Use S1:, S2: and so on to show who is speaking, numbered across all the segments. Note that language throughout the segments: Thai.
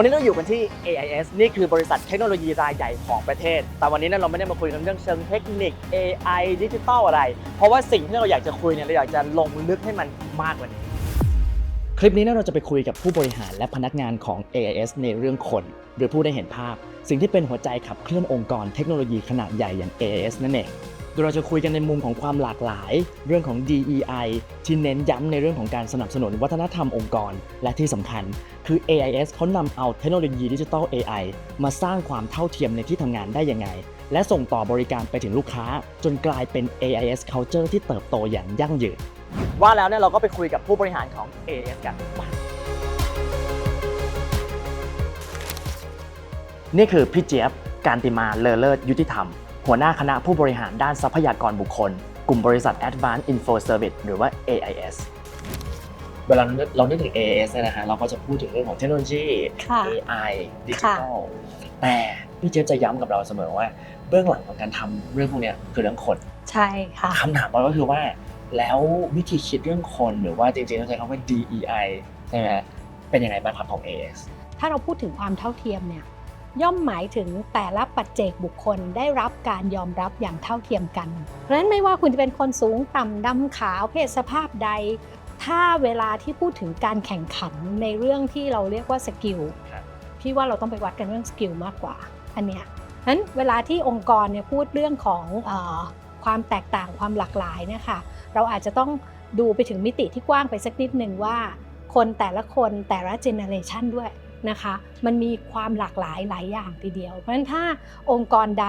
S1: วันนี้เราอยู่กันที่ AIS นี่คือบริษัทเทคโนโลยีรายใหญ่ของประเทศ แต่วันนี้เนี่ยเราไม่ได้มาคุยกันเรื่องเชิงเทคนิค AI ดิจิทัลอะไร เพราะว่าสิ่งที่เราอยากจะคุยเนี่ยเราอยากจะลงลึกให้มันมากกว่านี้ คลิปนี้เนี่ยเราจะไปคุยกับผู้บริหารและพนักงานของ AIS ในเรื่องคน หรือผู้ได้เห็นภาพ สิ่งที่เป็นหัวใจขับเคลื่อนองค์กรเทคโนโลยีขนาดใหญ่อย่าง AIS นั่นเอง โดยเราจะคุยกันในมุมของความหลากหลาย เรื่องของ DEI ที่เน้นย้ำในเรื่องของการสนับสนุนวัฒนธรรมองค์กร และที่สำคัญ คือ AIS เขานำเอาเทคโนโลยีดิจิทัล AI มาสร้างความเท่าเทียมในที่ทำงานได้ยังไง และส่งต่อบริการไปถึงลูกค้า จนกลายเป็น AIS culture ที่เติบโตอย่างยั่งยืนว่าแล้วเนี่ยเราก็ไปคุยกับผู้บริหารของ AIS กันนี่คือพี่เจี๊ยบการติมาเลอเลิศยุติธรรม หัวหน้าคณะผู้บริหารด้านทรัพยากรบุคคล กลุ่มบริษัท Advanced Info Service หรือว่า AIS เวลาเรานึกถึง AIS เนี่ยนะฮะเราก็จะพูดถึงเรื่องของเทคโนโลยี
S2: ค่ะ
S1: AI ดิจิทัลแต่พี่เจี๊ยบจะย้ำกับเราเสมอว่า เบื้องหลังของการทำเรื่องพวกเนี้ยคือเรื่องคน
S2: ใช่ค่ะ
S1: คำถามเราก็คือว่า แล้ววิธีคิดเรื่องคนหรือว่าจริงๆต้องใช้คำว่า DEI ใช่ไหมฮะเป็นยังไงบ้างครับของ AIS
S2: ถ้าเราพูดถึงความเท่าเทียมเนี่ย ย่อมหมายถึงแต่ละปัจเจกบุคคลได้รับการยอมรับอย่างเท่าเทียมกัน เพราะฉะนั้นไม่ว่าคุณจะเป็นคนสูงต่ำดำขาวเพศสภาพใด ถ้าเวลาที่พูดถึงการแข่งขันในเรื่องที่เราเรียกว่าสกิล
S1: ครับ
S2: พี่ว่าเราต้องไปวัดกันเรื่องสกิลมากกว่าอันเนี้ยเพราะฉะนั้นเวลาที่องค์กรเนี่ยพูดเรื่องของเออความแตกต่างความหลากหลายเนี่ยค่ะเราอาจจะต้องดูไปถึงมิติที่กว้างไปสักนิดหนึ่งว่า คนแต่ละคนแต่ละเจเนอเรชันด้วย นะคะ มันมีความหลากหลายหลายอย่างทีเดียว เพราะฉะนั้นถ้าองค์กรใด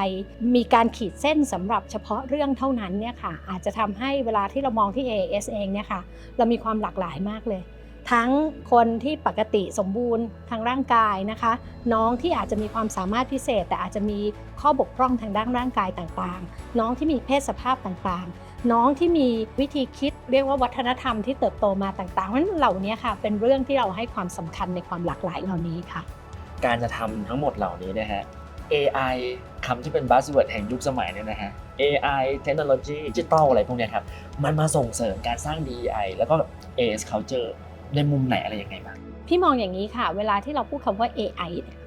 S2: มีการขีดเส้นสำหรับเฉพาะเรื่องเท่านั้นเนี่ยค่ะอาจจะทำให้เวลาที่เรามองที่ AS เองเนี่ยค่ะเรามีความหลากหลายมากเลย ทั้งคนที่ปกติสมบูรณ์ทางร่างกายนะคะ น้องที่อาจจะมีความสามารถพิเศษ แต่อาจจะมีข้อบกพร่องทางด้านร่างกายต่างๆ น้องที่มีเพศสภาพต่างๆ น้องที่มีวิธีคิดเรียกว่าวัฒนธรรมที่เติบโตมาต่างๆเพราะฉะนั้นเหล่านี้ค่ะ เป็นเรื่องที่เราให้ความสำคัญในความหลากหลายเหล่านี้ค่ะ
S1: การจะทำทั้งหมดเหล่านี้นะฮะ AI คำที่เป็น buzzword แห่งยุคสมัยเนี่ยนะฮะ AI เทคโนโลยีดิจิตอลอะไรพวกเนี้ยครับ มันมาส่งเสริมการสร้าง DEI แล้วก็ AS culture ในมุมไหนอะไรยังไงบ้าง
S2: พี่มองอย่างนี้ค่ะ เวลาที่เราพูดคำว่า AI เนี่ย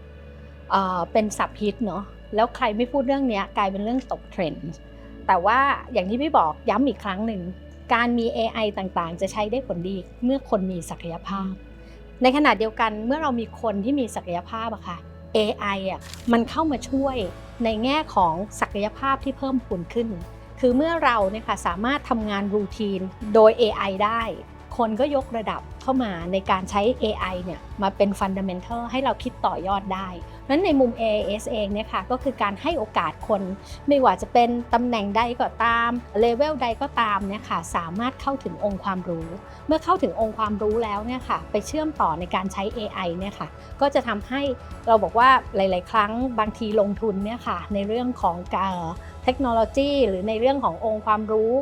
S2: เอ่อเป็นสับฮิตเนาะแล้วใครไม่พูดเรื่องเนี้ยกลายเป็นเรื่องตกเทรนด์ แต่ว่าอย่างที่พี่บอกย้ำอีกครั้งหนึ่ง การมี AI ต่างๆ จะใช้ได้ผลดีเมื่อคนมีศักยภาพ ในขณะเดียวกันเมื่อเรามีคนที่มีศักยภาพอะค่ะ AI อะมันเข้ามาช่วยในแง่ของศักยภาพที่เพิ่มพูนขึ้น คือเมื่อเราเนี่ยค่ะสามารถทำงานรูทีนโดย AI ได้ คนก็ยกระดับเข้ามาในการใช้ AI เนี่ยมาเป็นฟันดัมเมนทัลให้เราคิดต่อยอดได้เพราะฉะ นั้นในมุม AIS เองเนี่ยค่ะก็คือการให้โอกาสคน ไม่ว่าจะเป็นตำแหน่งใดก็ตามเลเวลใดก็ตามเนี่ยค่ะสามารถเข้าถึงองค์ความรู้ เมื่อเข้าถึงองค์ความรู้แล้วเนี่ยค่ะไปเชื่อมต่อในการใช้ AI เนี่ยค่ะก็จะทำให้เราบอกว่าหลาย ๆ ครั้งบางทีลงทุนเนี่ยค่ะในเรื่องของการเทคโนโลยี หรือในเรื่องขององค์ความรู้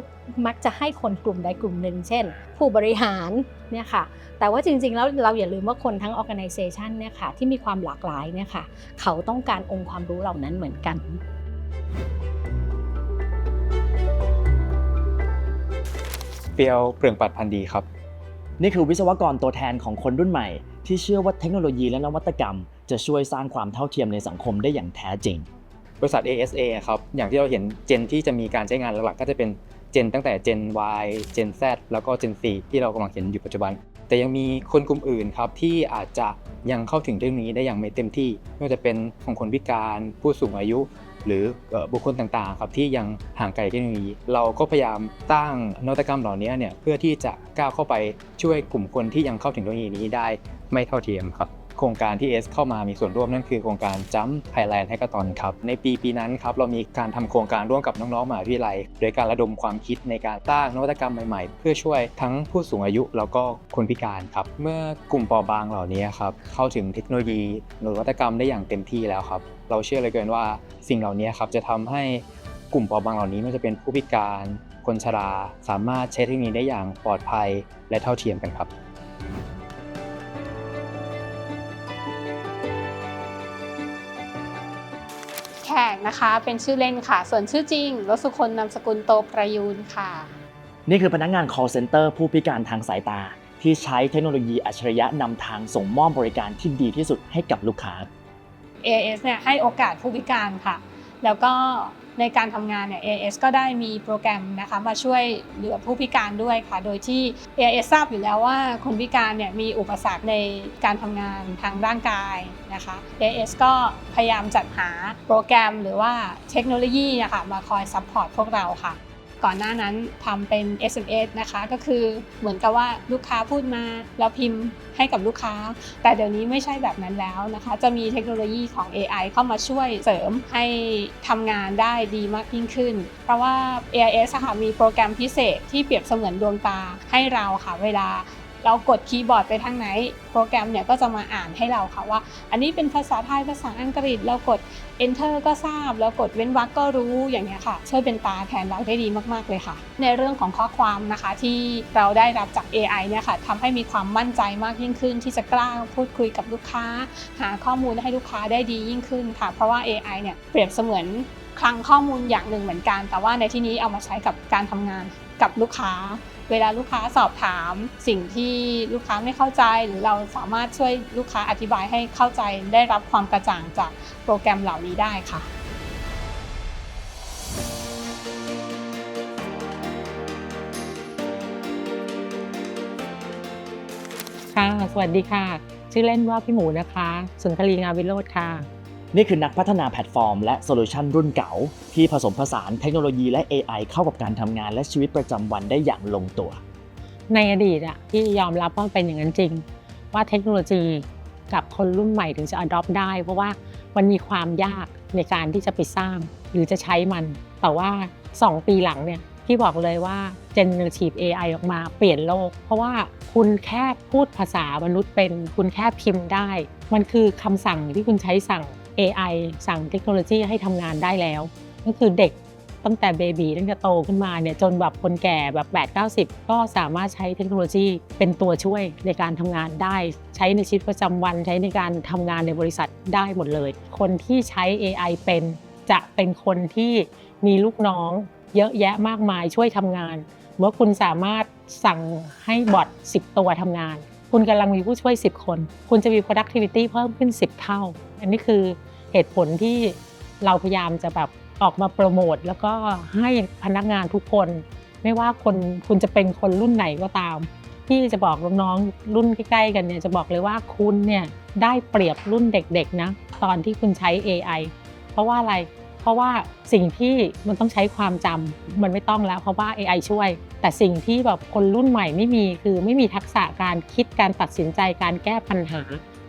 S2: มักจะให้คนกลุ่มใดกลุ่มหนึ่ง เช่น ผู้บริหารเนี่ยค่ะแต่ว่าจริงๆแล้วเราอย่าลืมว่าคนทั้ง organization เนี่ยค่ะที่มีความหลากหลายเนี่ยค่ะเขาต้องการองค์ความรู้เหล่านั้นเหมือนกัน
S3: เปียวเปลืองปัดพันธุ์ดีครับ
S1: นี่คือวิศวกรตัวแทนของคนรุ่นใหม่ ที่เชื่อว่าเทคโนโลยีและนวัตกรรม จะช่วยสร้างความเท่าเทียมในสังคมได้อย่างแท้จริง
S3: บริษัท ASA ครับอย่างที่เราเห็นเจนที่จะมีการใช้งานหลักๆ ก็จะเป็น เจนตั้งแต่เจน Y เจน Z แล้วก็เจน C ที่เรากำลังเห็นอยู่ปัจจุบัน แต่ยังมีคนกลุ่มอื่นครับที่อาจจะยังเข้าถึงเรื่องนี้ได้อย่างไม่เต็มที่ไม่ว่าจะเป็นของคนพิการผู้สูงอายุ หรือบุคคลต่างๆครับที่ยังห่างไกลเทคโนโลยี เราก็พยายามตั้งนวัตกรรมเหล่านี้เนี่ยเพื่อที่จะก้าวเข้าไปช่วยกลุ่มคนที่ยังเข้าถึงเทคโนโลยีนี้ได้ไม่เท่าเทียมครับ โครงการที่ S เข้ามามีส่วนร่วมนั่นคือโครงการ Jump Thailand Hackathon ครับ ในปีปีนั้นครับเรามีการทำโครงการร่วมกับน้องๆมหาวิทยาลัย โดยการระดมความคิดในการสร้างนวัตกรรมใหม่ๆ เพื่อช่วยทั้งผู้สูงอายุแล้วก็คนพิการครับ เมื่อกลุ่มเปราะบางเหล่านี้ครับเข้าถึงเทคโนโลยีนวัตกรรมได้อย่างเต็มที่แล้วครับ เราเชื่อเลยเกินว่าสิ่งเหล่านี้ครับจะทำให้กลุ่มเปราะบางเหล่านี้ไม่ว่าจะเป็นผู้พิการ คนชรา สามารถใช้เทคโนโลยีได้อย่างปลอดภัยและเท่าเทียมกันครับ
S4: ขกนะคะ เป็นชื่อเล่นค่ะ ส่วนชื่อจริงรสุคนนามสกุลโตประยูนค่ะ
S1: นี่คือพนักงาน call center ผู้พิการทางสายตา ที่ใช้เทคโนโลยีอัจฉริยะนำทางส่งมอบบริการที่ดีที่สุดให้กับลูกค้า
S4: AIS เนี่ยให้โอกาสผู้พิการค่ะ แล้วก็ ในการทำงานเนี่ย AIS ก็ได้มีโปรแกรมนะคะมาช่วยเหลือผู้พิการด้วยค่ะ โดยที่ AIS ทราบอยู่แล้วว่าคนพิการเนี่ยมีอุปสรรคในการทำงานทางร่างกายนะคะ AIS ก็พยายามจัดหาโปรแกรมหรือว่าเทคโนโลยีนะคะมาคอยซัพพอร์ตพวกเราค่ะ ก่อนหน้านั้นทำเป็น SMS นะคะก็คือเหมือนกับว่าลูกค้าพูดมาแล้วพิมพ์ให้กับลูกค้า แต่เดี๋ยวนี้ไม่ใช่แบบนั้นแล้วนะคะ จะมีเทคโนโลยีของ AI เข้ามาช่วยเสริมให้ทำงานได้ดีมากยิ่งขึ้น เพราะว่า AIS อะค่ะมีโปรแกรมพิเศษที่เปรียบเสมือนดวงตาให้เราค่ะเวลา เรากดคีย์บอร์ดไปทางไหน โปรแกรมเนี่ยก็จะมาอ่านให้เราค่ะว่า อันนี้เป็นภาษาไทยภาษาอังกฤษเรากด enter ก็ทราบ แล้วกดเว้นวรรคก็รู้อย่างเงี้ยค่ะ ช่วยเป็นตาแทนเราได้ดีมากๆเลยค่ะ ในเรื่องของข้อความนะคะที่เราได้รับจาก AI เนี่ยค่ะทำให้มีความมั่นใจมากยิ่งขึ้น ที่จะกล้าพูดคุยกับลูกค้า หาข้อมูลให้ลูกค้าได้ดียิ่งขึ้นค่ะ เพราะว่า AI เนี่ยเปรียบเสมือนคลังข้อมูลอย่างหนึ่งเหมือนกัน แต่ว่าในที่นี้เอามาใช้กับการทำงานกับลูกค้า เวลาลูกค้าสอบถามสิ่งที่ลูกค้าไม่เข้าใจ หรือเราสามารถช่วยลูกค้าอธิบายให้เข้าใจได้รับความกระจ่างจากโปรแกรมเหล่านี้ได้ค่ะ
S5: ค่ะ สวัสดีค่ะ ชื่อเล่นว่าพี่หมูนะคะ สุนทรีงาวิโรธค่ะ
S1: นี่คือนักพัฒนาแพลตฟอร์มและโซลูชันรุ่นเก่า ที่ผสมผสานเทคโนโลยีและ AI เข้ากับการทำงานและชีวิตประจำวันได้อย่างลงตัว
S5: ในอดีตอะที่ยอมรับว่าเป็นอย่างนั้นจริง ว่าเทคโนโลยีกับคนรุ่นใหม่ถึงจะ adopt ได้ เพราะว่ามันมีความยากในการที่จะไปสร้าง หรือจะใช้มัน แต่ว่า 2 ปีหลังเนี่ยพี่บอกเลยว่า generative AI ออกมาเปลี่ยนโลก เพราะว่าคุณแค่พูดภาษามนุษย์เป็น คุณแค่พิมพ์ได้ มันคือคำสั่งที่คุณใช้สั่ง AI สั่งเทคโนโลยีให้ทำงานได้แล้วนั่นคือเด็กตั้งแต่เบบีตั้งแต่โตขึ้นมาเนี่ยจนแบบคนแก่แบบ 8 90 ก็สามารถใช้เทคโนโลยีเป็นตัวช่วยในการทำงานได้ ใช้ในชีวิตประจำวัน ใช้ในการทำงานในบริษัทได้หมดเลย คนที่ใช้ AI เป็นจะเป็นคนที่มีลูกน้องเยอะแยะมากมายช่วยทำงาน เมื่อคุณสามารถสั่งให้บอท10 ตัวทำงาน คุณกำลังมีผู้ช่วย 10 คน คุณจะมี productivity เพิ่มขึ้น 10 เท่า อันนี้คือ เหตุผลที่เราพยายามจะแบบออกมาโปรโมทแล้วก็ให้พนักงานทุกคน ไม่ว่าคนคุณจะเป็นคนรุ่นไหนก็ตามที่จะบอกน้องๆรุ่นใกล้ๆกันเนี่ยจะบอกเลยว่าคุณเนี่ยได้เปรียบรุ่นเด็กๆนะตอนที่คุณใช้ AI เพราะว่าอะไร เพราะว่าสิ่งที่มันต้องใช้ความจำมันไม่ต้องแล้ว เพราะว่า AI ช่วย แต่สิ่งที่แบบคนรุ่นใหม่ไม่มีคือไม่มีทักษะการคิดการตัดสินใจการแก้ปัญหา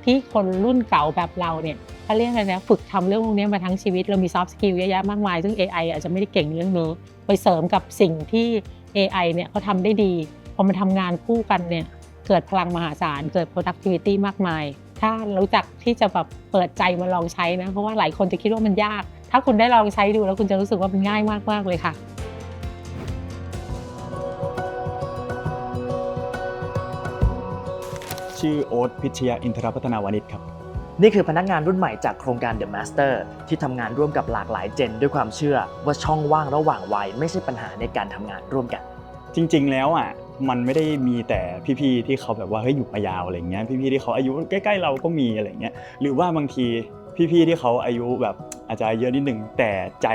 S5: ที่คนรุ่นเก่าแบบเราเนี่ยเขาเรียกอะไรนะฝึกทำเรื่องพวกนี้มาทั้งชีวิตเรามี soft skill เยอะแยะมากมาย ซึ่ง AI อาจจะไม่ได้เก่งเรื่องนี้ไปเสริมกับสิ่งที่ AI เนี่ยเขาทำได้ดีพอมันทำงานคู่กันเนี่ยเกิดพลังมหาศาล เกิด productivity มากมาย ถ้ารู้จักที่จะแบบเปิดใจมาลองใช้นะ เพราะว่าหลายคนจะคิดว่ามันยาก ถ้าคุณได้ลองใช้ดูแล้วคุณจะรู้สึกว่ามันง่ายมากๆเลยค่ะ
S6: ชื่อโอ๊ตพิชยาอินทรพัฒนาวานิชครับ
S1: นี่คือพนักงานรุ่นใหม่จากโครงการ The Master ที่ทำงานร่วมกับหลากหลายเจน ด้วยความเชื่อว่าช่องว่างระหว่างวัยไม่ใช่ปัญหาในการทำงานร่วมกัน
S6: จริง ๆ แล้วอะมันไม่ได้มีแต่พี่ๆที่เขาแบบว่าเฮ้ยอยู่มายาวอะไรเงี้ยพี่ๆที่เขาอายุใกล้ ๆ เราก็มีอะไรเงี้ยหรือว่าบางที พี่ๆที่เขาอายุแบบอาจจะเยอะนิดหนึ่งแต่ใจ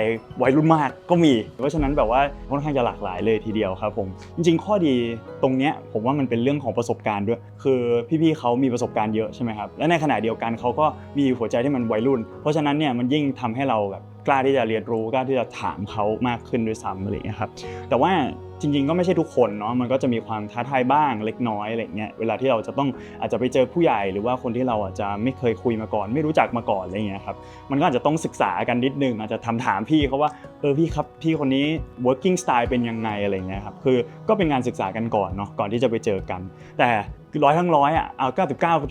S6: วัยรุ่นมากก็มี เพราะฉะนั้นแบบว่าค่อนข้างจะหลากหลายเลยทีเดียวครับผมจริง ๆ ข้อดีตรงเนี้ยผมว่ามันเป็นเรื่องของประสบการณ์ด้วย คือพี่ๆเขามีประสบการณ์เยอะใช่ไหมครับและในขณะเดียวกันเขาก็มีหัวใจที่มันวัยรุ่น เพราะฉะนั้นเนี่ยมันยิ่งทำให้เราแบบกล้าที่จะเรียนรู้กล้าที่จะถามเขามากขึ้นด้วยซ้ำอะไรอย่างเงี้ยครับแต่ว่า จริงๆ ก็ไม่ใช่ทุกคนเนาะมันก็จะมีความท้าทายบ้างเล็กน้อยอะไรเงี้ยเวลาที่เราจะต้องอาจจะไปเจอผู้ใหญ่หรือว่าคนที่เราอาจจะไม่เคยคุยมาก่อน ไม่รู้จักมาก่อนอะไรเงี้ยครับมันก็อาจจะต้องศึกษากันนิดนึงอาจจะทำถามพี่เขาว่าเออพี่ครับพี่คนนี้ working style เป็นยังไงอะไรเงี้ยครับคือก็เป็นงานศึกษากันก่อนเนาะก่อนที่จะไปเจอกัน แต่ร้อยทั้งร้อยอะเอา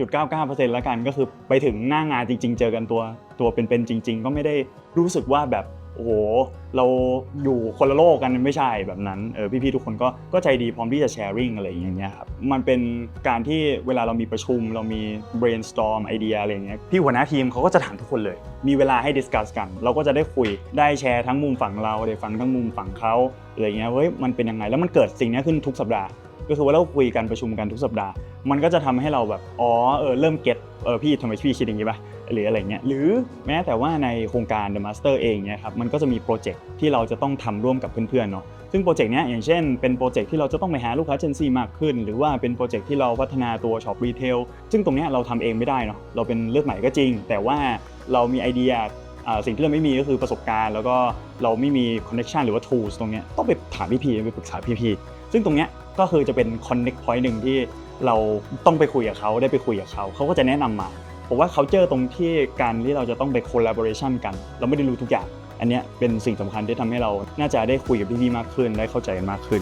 S6: 99.99%แล้วกันก็คือไปถึงหน้างานจริง ๆ เจอกันตัวตัวเป็นๆจริง ๆ ก็ไม่ได้รู้สึกว่าแบบ โอ้โหเราอยู่คนละโลกกันไม่ใช่แบบนั้นเออพี่ๆทุกคนก็ก็ใจดีพร้อมที่จะแชร์ริ่งอะไรอย่างเงี้ยครับมันเป็นการที่เวลาเรามีประชุม เรามี brainstorm ไอเดียอะไรเงี้ยพี่หัวหน้าทีมเขาก็จะถามทุกคนเลย มีเวลาให้ discuss กัน เราก็จะได้คุยได้แชร์ทั้งมุมฝั่งเราได้ฟังทั้งมุมฝั่งเขาอะไรอย่างเงี้ยเฮ้ยมันเป็นยังไงแล้วมันเกิดสิ่งนี้ขึ้นทุกสัปดาห์ก็คือว่าเราคุยกันประชุมกันทุกสัปดาห์ มันก็จะทำให้เราแบบ อ๋อ เออ เริ่มเก็ตเออพี่ทำไมพี่คิดอย่างนี้ปะ หรืออะไรเงี้ยหรือแม้แต่ว่าในโครงการ The Master เองเนี่ยครับมันก็จะมีโปรเจกต์ที่เราจะต้องทำร่วมกับเพื่อนๆเนาะซึ่งโปรเจกต์เนี้ยอย่างเช่นเป็นโปรเจกต์ที่เราจะต้องไปหาลูกค้า Gen Z มากขึ้น หรือว่าเป็นโปรเจกต์ที่เราพัฒนาตัวช็อปรีเทลซึ่งตรงเนี้ยเราทำเองไม่ได้เนาะเราเป็นเลือดใหม่ก็จริง แต่ว่าเรามีไอเดียสิ่งที่เราไม่มีก็คือประสบการณ์ แล้วก็เราไม่มีคอนเน t ชันหรือว่า tools ตรงเนี้ยต้องไปถามพี่พีไปปรึกษาพี่พีซึ่งตรงเนี้ยก็คือจะเป็น connect point หนึ่งที่เราต้องไปคุยกับเขาได้ไปคุยกับเขาเขาก็จะแนะนำมา ผมว่า culture ตรงที่การที่เราจะต้องไป collaboration กัน เราไม่ได้รู้ทุกอย่าง อันเนี้ยเป็นสิ่งสำคัญที่ทำให้เราน่าจะได้คุยกับพี่ๆมากขึ้น ได้เข้าใจกันมากขึ้น